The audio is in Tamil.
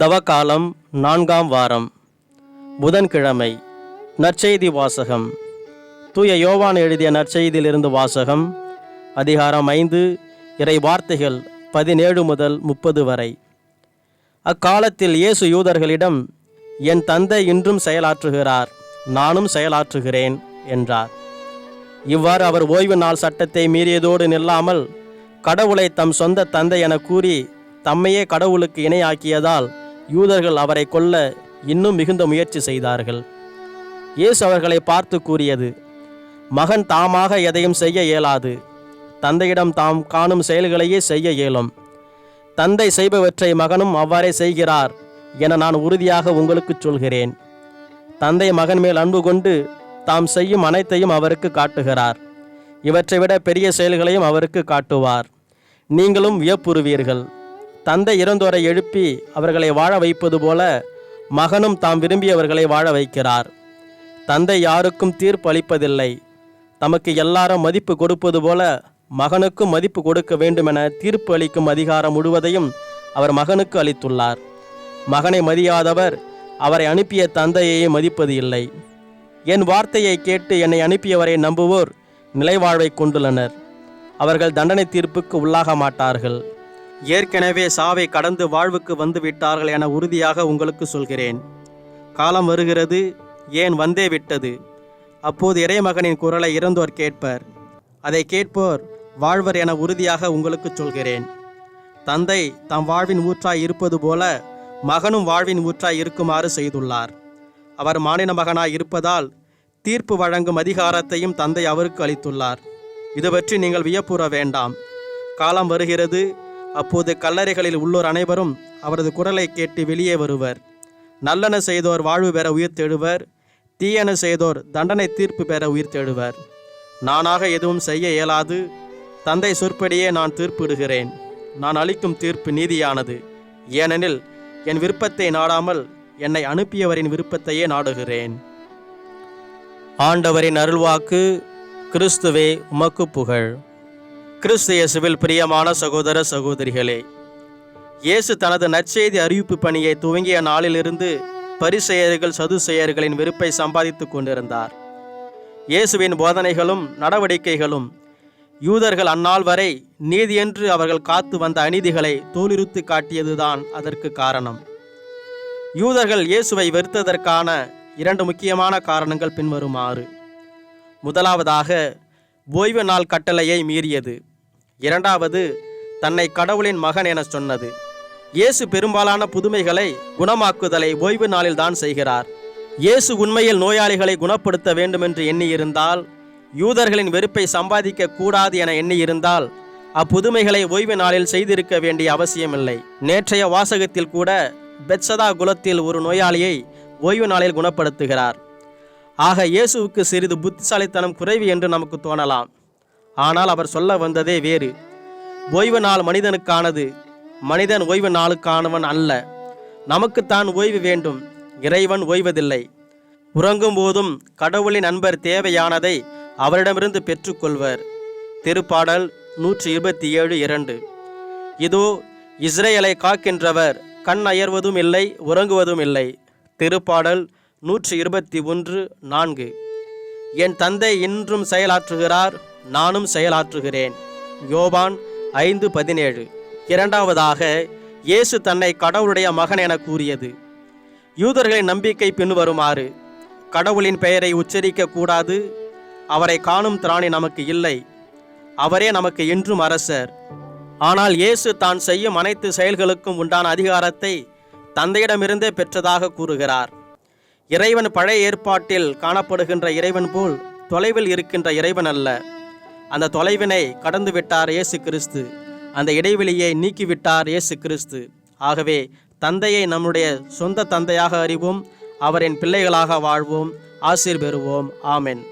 தவகாலம் நான்காம் வாரம். புதன்கிழமை நற்செய்தி வாசகம். தூய யோவான் எழுதிய நற்செய்தியிலிருந்து வாசகம் அதிகாரம் ஐந்து இறை வார்த்தைகள் பதினேழு முதல் முப்பது வரை. அக்காலத்தில் இயேசு யூதர்களிடம் என் தந்தை இன்றும் செயலாற்றுகிறார் நானும் செயலாற்றுகிறேன் என்றார். இவ்வாறு அவர் ஓய்வு நாள் சட்டத்தை மீறியதோடு நில்லாமல் கடவுளை தம் சொந்த தந்தை என கூறி தம்மையே கடவுளுக்கு இணையாக்கியதால் யூதர்கள் அவரை கொல்ல இன்னும் மிகுந்த முயற்சி செய்தார்கள். இயேசு அவர்களை பார்த்து கூறியது மகன் தாமாக எதையும் செய்ய இயலாது. தந்தையிடம் தாம் காணும் செயல்களையே செய்ய இயலும். தந்தை செய்பவற்றை மகனும் அவ்வாறே செய்கிறார் என நான் உறுதியாக உங்களுக்குச் சொல்கிறேன். தந்தை மகன் மேல் அன்பு கொண்டு தாம் செய்யும் அனைத்தையும் அவருக்கு காட்டுகிறார். இவற்றை விட பெரிய செயல்களையும் அவருக்கு காட்டுவார். நீங்களும் வியப்புறுவீர்கள். தந்தை இறந்தோரை எழுப்பி அவர்களை வாழ வைப்பது போல மகனும் தாம் விரும்பியவர்களை வாழ வைக்கிறார். தந்தை யாருக்கும் தீர்ப்பு அளிப்பதில்லை. தமக்கு எல்லாரும் மதிப்பு கொடுப்பது போல மகனுக்கும் மதிப்பு கொடுக்க வேண்டுமென தீர்ப்பு அளிக்கும் அதிகாரம் முழுவதையும் அவர் மகனுக்கு அளித்துள்ளார். மகனை மதியாதவர் அவரை அனுப்பிய தந்தையை மதிப்பது இல்லை. என் வார்த்தையை கேட்டு என்னை அனுப்பியவரை நம்புவோர் நிலைவாழ்வை கொண்டுள்ளனர். அவர்கள் தண்டனை தீர்ப்புக்கு உள்ளாக மாட்டார்கள். ஏற்கனவே சாவை கடந்து வாழ்வுக்கு வந்து விட்டார்கள் என உறுதியாக உங்களுக்கு சொல்கிறேன். காலம் வருகிறது ஏன் வந்தே விட்டது? அப்போது இறைமகனின் குரலை இறந்தோர் கேட்பர். அதை கேட்போர் வாழ்வர் என உறுதியாக உங்களுக்கு சொல்கிறேன். தந்தை தம் வாழ்வின் ஊற்றாய் இருப்பது போல மகனும் வாழ்வின் ஊற்றாய் இருக்குமாறு செய்துள்ளார். அவர் மாநில மகனாய் இருப்பதால் தீர்ப்பு வழங்கும் அதிகாரத்தையும் தந்தை அவருக்கு அளித்துள்ளார். இது பற்றி நீங்கள் வியப்புற வேண்டாம். காலம் வருகிறது அப்போது கல்லறைகளில் உள்ளோர் அனைவரும் அவரது குரலை கேட்டு வெளியே வருவர். நல்லன செய்தோர் வாழ்வு பெற உயிர் தேடுவர். தீயன செய்தோர் தண்டனை தீர்ப்பு பெற உயிர் தேடுவர். நானாக எதுவும் செய்ய இயலாது. தந்தை சொற்படியே நான் தீர்ப்பிடுகிறேன். நான் அளிக்கும் தீர்ப்பு நீதியானது. ஏனெனில் என் விருப்பத்தை நாடாமல் என்னை அனுப்பியவரின் விருப்பத்தையே நாடுகிறேன். ஆண்டவரின் அருள்வாக்கு கிறிஸ்துவே உமக்கு புகழ். கிறிஸ்து இயேசுவில் பிரியமான சகோதர சகோதரிகளே இயேசு தனது நற்செய்தி அறிவிப்பு பணியை துவங்கிய நாளிலிருந்து பரிசெயர்கள் சதுசெயர்களின் வெறுப்பை சம்பாதித்துக் கொண்டிருந்தார். இயேசுவின் போதனைகளும் நடவடிக்கைகளும் யூதர்கள் அந்நாள் வரை நீதியென்று அவர்கள் காத்து வந்த அநீதிகளை தோலிருத்து காட்டியதுதான் அதற்கு காரணம். யூதர்கள் இயேசுவை வெறுத்ததற்கான இரண்டு முக்கியமான காரணங்கள் பின்வருமாறு. முதலாவதாக ஓய்வு நாள் கட்டளையை மீறியது. இரண்டாவது தன்னை கடவுளின் மகன் என சொன்னது. இயேசு பெரும்பாலான புதுமைகளை குணமாக்குதலை ஓய்வு நாளில்தான் செய்கிறார். இயேசு உண்மையில் நோயாளிகளை குணப்படுத்த வேண்டுமென்று எண்ணியிருந்தால் யூதர்களின் வெறுப்பை சம்பாதிக்க கூடாது என எண்ணியிருந்தால் அப்புதுமைகளை ஓய்வு நாளில் செய்திருக்க வேண்டிய அவசியமில்லை. நேற்றைய வாசகத்தில் கூட பெட்சதா குலத்தில் ஒரு நோயாளியை ஓய்வு நாளில் குணப்படுத்துகிறார். ஆக இயேசுவுக்கு சிறிது புத்திசாலித்தனம் குறைவு என்று நமக்கு தோணலாம். ஆனால் அவர் சொல்ல வந்ததே வேறு. ஓய்வு நாள் மனிதனுக்கானது. மனிதன் ஓய்வு நாளுக்கானவன் அல்ல. நமக்குத்தான் ஓய்வு வேண்டும். இறைவன் ஓய்வதில்லை. உறங்கும் போதும் கடவுளின் நண்பர் தேவையானதை அவரிடமிருந்து பெற்றுக்கொள்வர். திருப்பாடல் நூற்றி இருபத்தி ஏழு இரண்டு. இதோ இஸ்ரேலை காக்கின்றவர் கண் அயர்வதும் இல்லை உறங்குவதும் இல்லை. திருப்பாடல் நூற்றி இருபத்தி ஒன்று நான்கு. என் தந்தை இன்றும் செயலாற்றுகிறார் நானும் செயலாற்றுகிறேன். யோபான் ஐந்து பதினேழு. இரண்டாவதாக இயேசு தன்னை கடவுளுடைய மகன் என கூறியது. யூதர்களின் நம்பிக்கை பின்வருமாறு கடவுளின் பெயரை உச்சரிக்க கூடாது. அவரை காணும் திராணி நமக்கு இல்லை. அவரே நமக்கு என்றும் அரசர். ஆனால் இயேசு தான் செய்யும் அனைத்து செயல்களுக்கும் உண்டான அதிகாரத்தை தந்தையிடமிருந்தே பெற்றதாக கூறுகிறார். இறைவன் பழைய ஏற்பாட்டில் காணப்படுகின்ற இறைவன் போல் தொலைவில் இருக்கின்ற இறைவன் அல்ல. அந்த தொலைவினை கடந்து விட்டார் இயேசு கிறிஸ்து அந்த இடைவெளியை நீக்கிவிட்டார் இயேசு கிறிஸ்து ஆகவே தந்தையை நம்முடைய சொந்த தந்தையாக அறிவோம் அவரின் பிள்ளைகளாக வாழ்வோம் ஆசீர் பெறுவோம் ஆமென்.